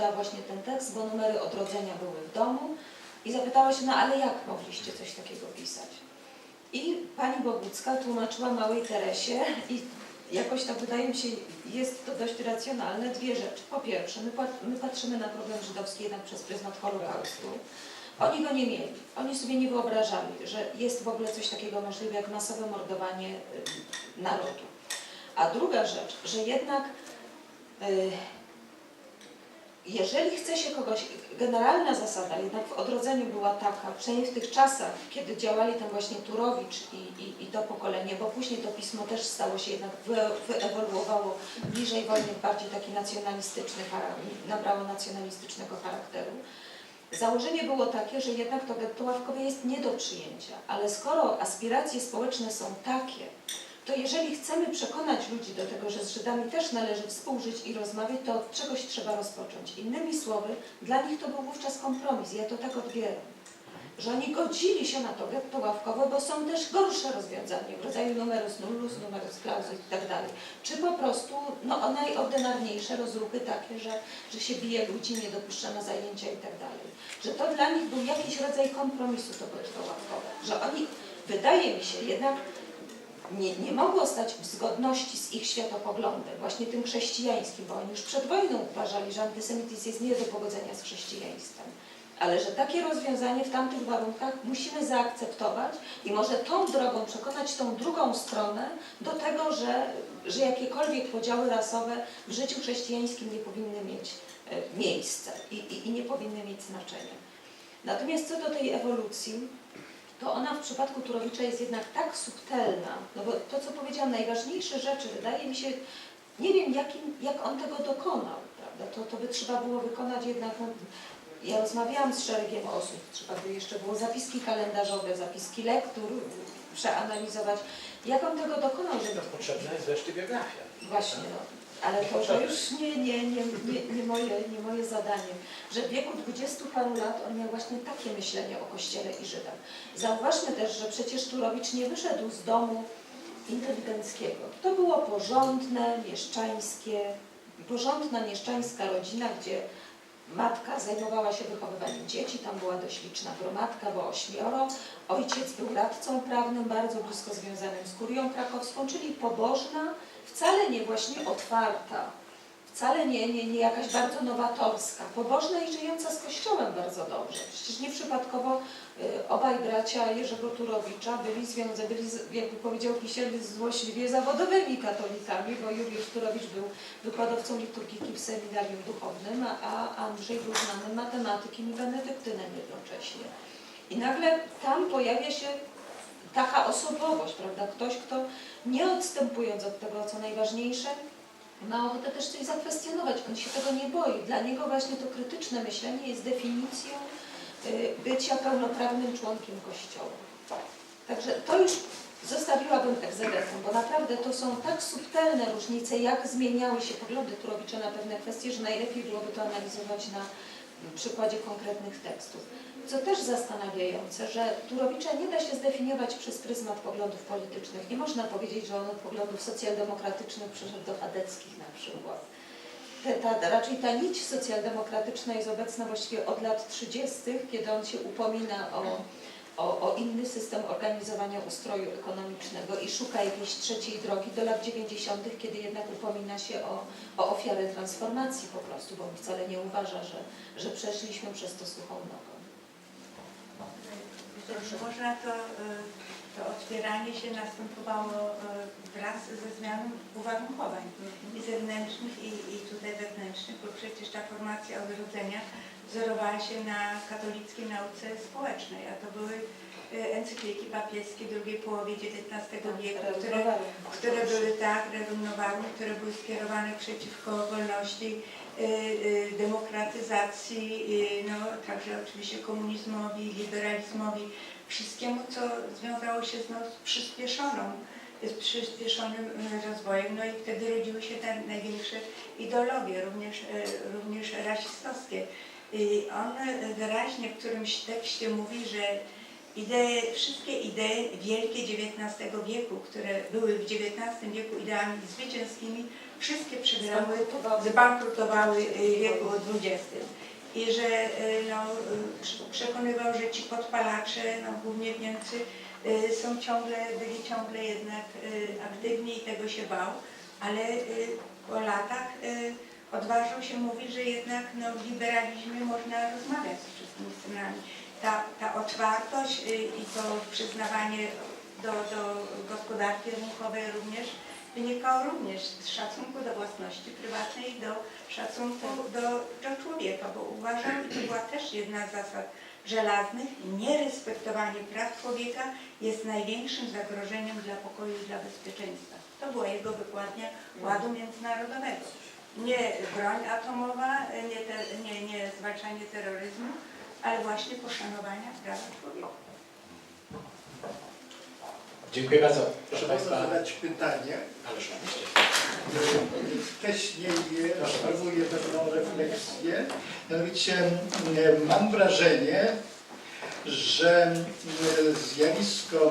czytała właśnie ten tekst, bo numery odrodzenia były w domu i zapytała się, no ale jak mogliście coś takiego pisać? I pani Bogucka tłumaczyła małej Teresie i jakoś tak wydaje mi się, jest to dość racjonalne, dwie rzeczy. Po pierwsze, my, my patrzymy na problem żydowski jednak przez pryzmat Holokaustu. Oni go nie mieli. Oni sobie nie wyobrażali, że jest w ogóle coś takiego możliwe jak masowe mordowanie y, narodu. A druga rzecz, że jednak y, jeżeli chce się kogoś, generalna zasada jednak w odrodzeniu była taka, przynajmniej w tych czasach, kiedy działali tam właśnie Turowicz i, i, i to pokolenie, bo później to pismo też stało się jednak, wy- wyewoluowało bliżej wojny, bardziej taki nacjonalistyczny, nabrało nacjonalistycznego charakteru. Założenie było takie, że jednak to getto ławkowe jest nie do przyjęcia, ale skoro aspiracje społeczne są takie, to jeżeli chcemy przekonać ludzi do tego, że z Żydami też należy współżyć i rozmawiać, to od czegoś trzeba rozpocząć. Innymi słowy, dla nich to był wówczas kompromis, ja to tak odbieram. Że oni godzili się na to getto ławkowe, bo są też gorsze rozwiązania w rodzaju numerus nullus, numerus clausus i tak dalej. Czy po prostu no, najordynarniejsze rozruchy takie, że, że się bije ludzi, nie dopuszcza na zajęcia i tak dalej. Że to dla nich był jakiś rodzaj kompromisu to getto ławkowe. Że oni, wydaje mi się, jednak nie, nie mogło stać w zgodności z ich światopoglądem, właśnie tym chrześcijańskim, bo oni już przed wojną uważali, że antysemityzm jest nie do pogodzenia z chrześcijaństwem. Ale że takie rozwiązanie w tamtych warunkach musimy zaakceptować i może tą drogą przekonać tą drugą stronę do tego, że, że jakiekolwiek podziały rasowe w życiu chrześcijańskim nie powinny mieć e, miejsca i, i, i nie powinny mieć znaczenia. Natomiast co do tej ewolucji, to ona w przypadku Turowicza jest jednak tak subtelna, no bo to, co powiedziałam, najważniejsze rzeczy, wydaje mi się, nie wiem, jakim, jak on tego dokonał, prawda? To, to by trzeba było wykonać jednak, no, ja rozmawiałam z szeregiem osób, trzeba by jeszcze było zapiski kalendarzowe, zapiski lektur przeanalizować, jak on tego dokonał, żeby... No, potrzebna jest wreszcie biografia. Właśnie, no. Ale to, to już nie, nie, nie, nie, nie, moje, nie moje zadanie, że w wieku dwudziestu paru lat on miał właśnie takie myślenie o Kościele i Żydach. Zauważmy też, że przecież Turowicz nie wyszedł z domu inteligenckiego. To było porządne, mieszczańskie, porządna mieszczańska rodzina, gdzie matka zajmowała się wychowywaniem dzieci, tam była dość liczna gromadka, bo ośmioro. Ojciec był radcą prawnym, bardzo blisko związanym z kurią krakowską, czyli pobożna, wcale nie właśnie otwarta, wcale nie, nie, nie jakaś bardzo nowatorska, pobożna i żyjąca z Kościołem bardzo dobrze. Przecież nieprzypadkowo y, obaj bracia Jerzego Turowicza byli związani, byli, jakby powiedział Kisiel, złośliwie zawodowymi katolikami, bo Juliusz Turowicz był wykładowcą liturgiki w seminarium duchownym, a Andrzej był znanym matematykiem i benedyktynem jednocześnie. I nagle tam pojawia się taka osobowość, prawda? Ktoś, kto nie odstępując od tego, co najważniejsze, ma ochotę też coś zakwestionować. On się tego nie boi. Dla niego właśnie to krytyczne myślenie jest definicją y, bycia pełnoprawnym członkiem Kościoła. Także to już zostawiłabym egzegetem, bo naprawdę to są tak subtelne różnice, jak zmieniały się poglądy Turowicza na pewne kwestie, że najlepiej byłoby to analizować na mm, przykładzie konkretnych tekstów. Co też zastanawiające, że Turowicza nie da się zdefiniować przez pryzmat poglądów politycznych. Nie można powiedzieć, że on od poglądów socjaldemokratycznych przeszedł do chadeckich na przykład. Ta, raczej ta nić socjaldemokratyczna jest obecna właściwie od lat 30., kiedy on się upomina o, o, o inny system organizowania ustroju ekonomicznego i szuka jakiejś trzeciej drogi do lat 90., kiedy jednak upomina się o, o ofiarę transformacji po prostu, bo on wcale nie uważa, że, że przeszliśmy przez to suchą nogą. Proszę, można to, y, to otwieranie się następowało y, wraz ze zmianą uwarunkowań i zewnętrznych i, i tutaj wewnętrznych, bo przecież ta formacja odrodzenia wzorowała się na katolickiej nauce społecznej, a to były y, encykliki papieskie w drugiej połowie XIX wieku, które które były tak, Novarum, które były skierowane przeciwko wolności, demokratyzacji, y, no także oczywiście komunizmowi, liberalizmowi, wszystkiemu, co związało się z no, z przyspieszoną, z przyspieszonym y, rozwojem. No i wtedy rodziły się te największe ideologie, również, y, również rasistowskie. I on y, wyraźnie w którymś tekście mówi, że Idee, wszystkie idee wielkie XIX wieku, które były w XIX wieku ideami zwycięskimi, wszystkie przegrały, Zbankrutowały. y, w wieku. I że y, no, y, prze- przekonywał, że ci podpalacze, no, głównie Niemcy, y, są ciągle, byli ciągle jednak aktywni i tego się bał, ale po latach odważył się mówić, że jednak no, w liberalizmie można rozmawiać z wszystkimi stronami. Ta, ta otwartość i to przyznawanie do, do gospodarki rynkowej również wynikało również z szacunku do własności prywatnej i do szacunku do, do człowieka, bo uważam, i to była też jedna z zasad żelaznych, nierespektowanie praw człowieka jest największym zagrożeniem dla pokoju i dla bezpieczeństwa. To była jego wykładnia ładu międzynarodowego. Nie broń atomowa, nie, te, nie, nie zwalczanie terroryzmu, ale właśnie poszanowania praw człowieka. Dziękuję bardzo. Proszę Można Państwa. zadać pytanie. Ależ oczywiście. Wcześniej sprawuję pewną refleksję. Mianowicie m, mam wrażenie, że zjawisko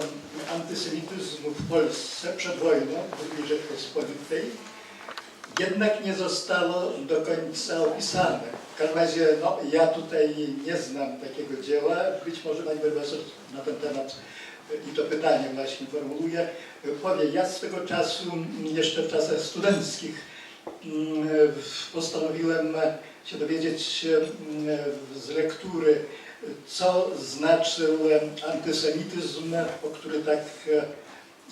antysemityzmu w Polsce przed wojną, w II Rzeczpospolitej, jednak nie zostało do końca opisane. W każdym razie no, ja tutaj nie znam takiego dzieła. Być może pani profesor na ten temat i to pytanie właśnie formułuję, powie. Ja swego czasu, jeszcze w czasach studenckich, mm, postanowiłem się dowiedzieć mm, z lektury, co znaczył antysemityzm, o, który tak,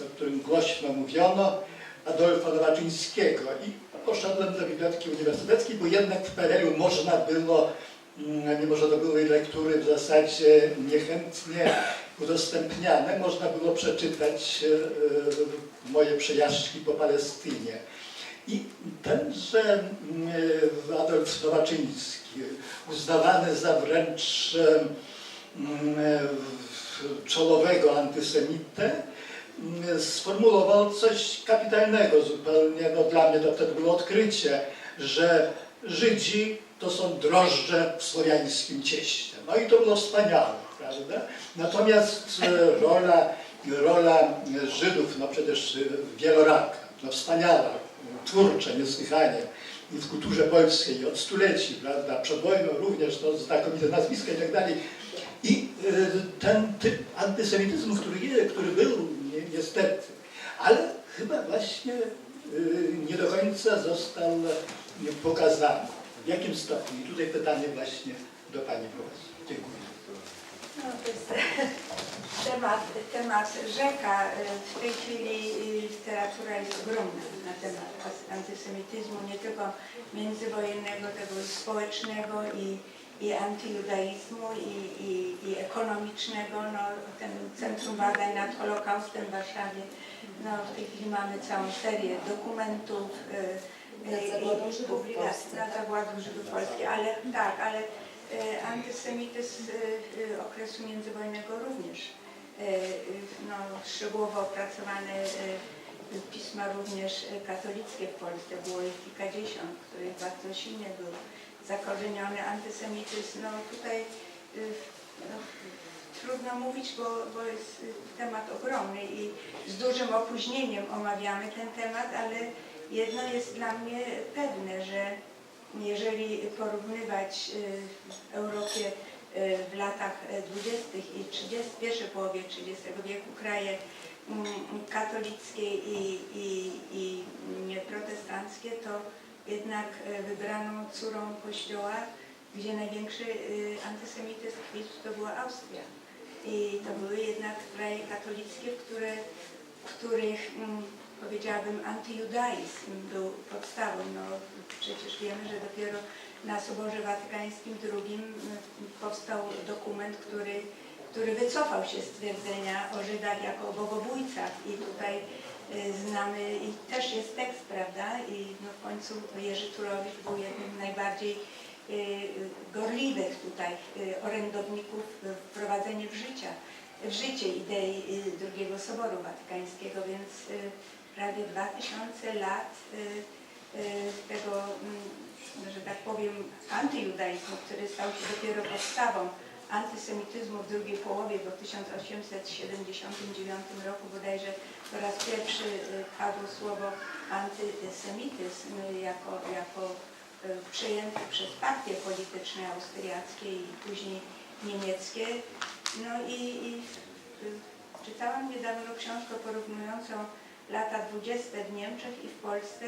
o którym głośno mówiono, Adolfa Nowaczyńskiego. I poszedłem do Biblioteki Uniwersyteckiej, bo jednak w PRL-u można było, mm, mimo że to były lektury w zasadzie niechętnie udostępniane, można było przeczytać e, moje przejażdżki po Palestynie. I tenże mm, Adolf Nowaczyński, uznawany za wręcz czołowego antysemitę, sformułował coś kapitalnego zupełnie. No, dla mnie to wtedy było odkrycie, że Żydzi to są drożdże w słowiańskim cieście. No i to było wspaniałe, prawda? Natomiast e, rola, rola Żydów, no przecież e, wieloraka, no wspaniała, twórcza niesłychanie i w kulturze polskiej od stuleci, prawda, przed wojną również, no, znakomite nazwiska i tak dalej. I ten typ antysemityzmu, który, który był ni- niestety, ale chyba właśnie nie do końca został pokazany. W jakim stopniu? I tutaj pytanie właśnie do Pani Profesor. Dziękuję. No, to jest temat, temat rzeka. W tej chwili y, literatura jest ogromna na temat antysemityzmu, nie tylko międzywojennego, tego społecznego i, i antyjudaizmu i, i, i ekonomicznego. No, ten Centrum Badań nad Holokaustem w Warszawie. No, w tej chwili mamy całą serię dokumentów y, Na y, zagładę i Żydów Polski, ale tak, ale antysemityzm e, e, okresu międzywojennego również. E, e, no, szczegółowo opracowane e, pisma również e, katolickie w Polsce, było ich kilkadziesiąt, których bardzo silnie był zakorzeniony antysemityzm. No tutaj e, no, trudno mówić, bo, bo jest e, temat ogromny i z dużym opóźnieniem omawiamy ten temat, ale jedno jest dla mnie pewne, że jeżeli porównywać y, w Europie y, w latach y, 20. i 30, w pierwszej połowie XX wieku kraje mm, katolickie i, i, i protestanckie, to jednak y, wybraną córą kościoła, gdzie największy y, antysemityzm kwitł, to była Austria. I to były jednak kraje katolickie, w, które, w których mm, powiedziałabym antyjudaizm był podstawą. No, przecież wiemy, że dopiero na Soborze Watykańskim II mm, powstał dokument, który, który wycofał się z twierdzenia o Żydach jako o bogobójcach i tutaj y, znamy i też jest tekst, prawda? I no, w końcu Jerzy Turowicz był jednym z najbardziej y, gorliwych tutaj y, orędowników wprowadzenie w życia w życie idei drugiego Soboru Watykańskiego, więc prawie 2000 lat y, y, tego, mm, że tak powiem, antyjudaizmu, który stał się dopiero podstawą antysemityzmu w drugiej połowie, bo w 1879 roku bodajże po raz pierwszy y, padło słowo antysemityzm jako, jako przejęty przez partie polityczne austriackie i później niemieckie. No i, i czytałam niedawno książkę porównującą lata 20 w Niemczech i w Polsce.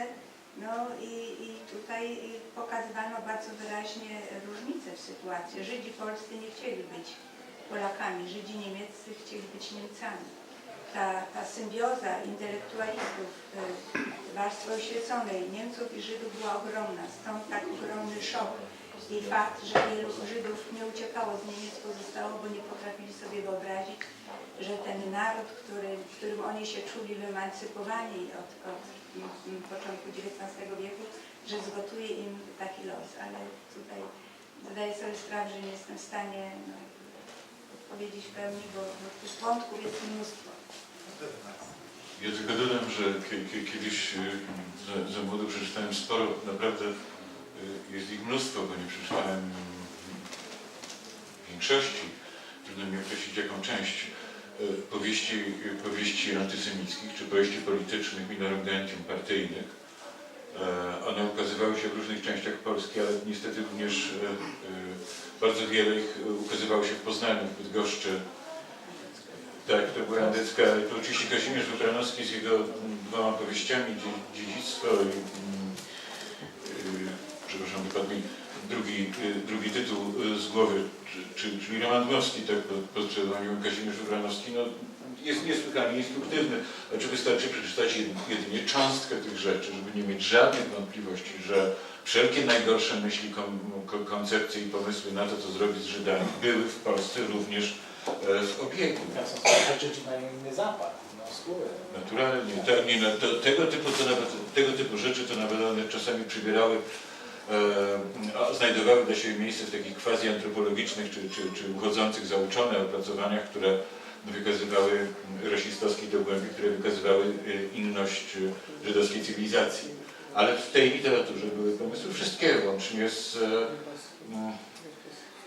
No i, i tutaj pokazywano bardzo wyraźnie różnice w sytuacji. Żydzi polscy nie chcieli być Polakami, Żydzi niemieccy chcieli być Niemcami. Ta, ta symbioza intelektualistów, y, warstwy oświeconej, Niemców i Żydów była ogromna. Stąd tak ogromny szok i fakt, że wielu Żydów nie uciekało z Niemiec, pozostało, bo nie potrafili sobie wyobrazić, że ten naród, który, w którym oni się czuli wyemancypowani od, od początku XIX wieku, że zgotuje im taki los. Ale tutaj zdaję sobie sprawę, że nie jestem w stanie no, odpowiedzieć w pełni, bo, bo tych wątków jest mnóstwo. Ja tylko dodam, że kie- kie- kiedyś za, za młodo przeczytałem sporo, naprawdę jest ich mnóstwo, bo nie przeczytałem większości, trudno mi określić jaką część y, powieści, y, powieści antysemickich czy powieści politycznych gentium partyjnych. One ukazywały się w różnych częściach Polski, ale niestety również bardzo wiele ich ukazywało się w Poznaniu, w Bydgoszczy, tak, to była Andecka. To oczywiście Kazimierz Wypranowski z jego dwoma powieściami, Dzie- Dziedzictwo i, mi drugi, yy, drugi tytuł yy, z głowy, czy, czy, czyli Roman Dmowski, tak, pod, pseudonimem Kazimierz Wypranowski, no, jest niesłychanie instruktywny. Znaczy wystarczy przeczytać jed- jedynie cząstkę tych rzeczy, żeby nie mieć żadnych wątpliwości, że wszelkie najgorsze myśli, kon, kon- koncepcje i pomysły na to, co zrobić z Żydami, były w Polsce również e, w obiegu. Takie rzeczy, czy mają inny zapach. Naturalnie. Te, nie, no, to, tego, typu, to nawet, tego typu rzeczy to nawet one czasami przybierały, znajdowały dla siebie miejsce w takich quasi antropologicznych czy, czy, czy uchodzących za uczone opracowaniach, które wykazywały rasistowskie dogłębie, które wykazywały e, inność e, żydowskiej cywilizacji. Ale w tej literaturze były pomysły wszystkiego, łącznie z, e, mm,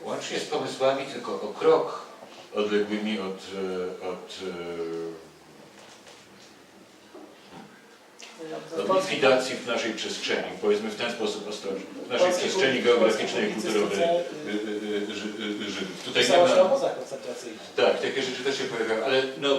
łącznie z pomysłami tylko o krok odległymi od, e, od e, od likwidacji w naszej przestrzeni, powiedzmy w ten sposób ostrożnie, w naszej przestrzeni geograficznej i kulturowej y, y, y, Ży- Żydów. Tutaj obozach koncentracyjnych. tak, takie rzeczy też się pojawiają, ale no,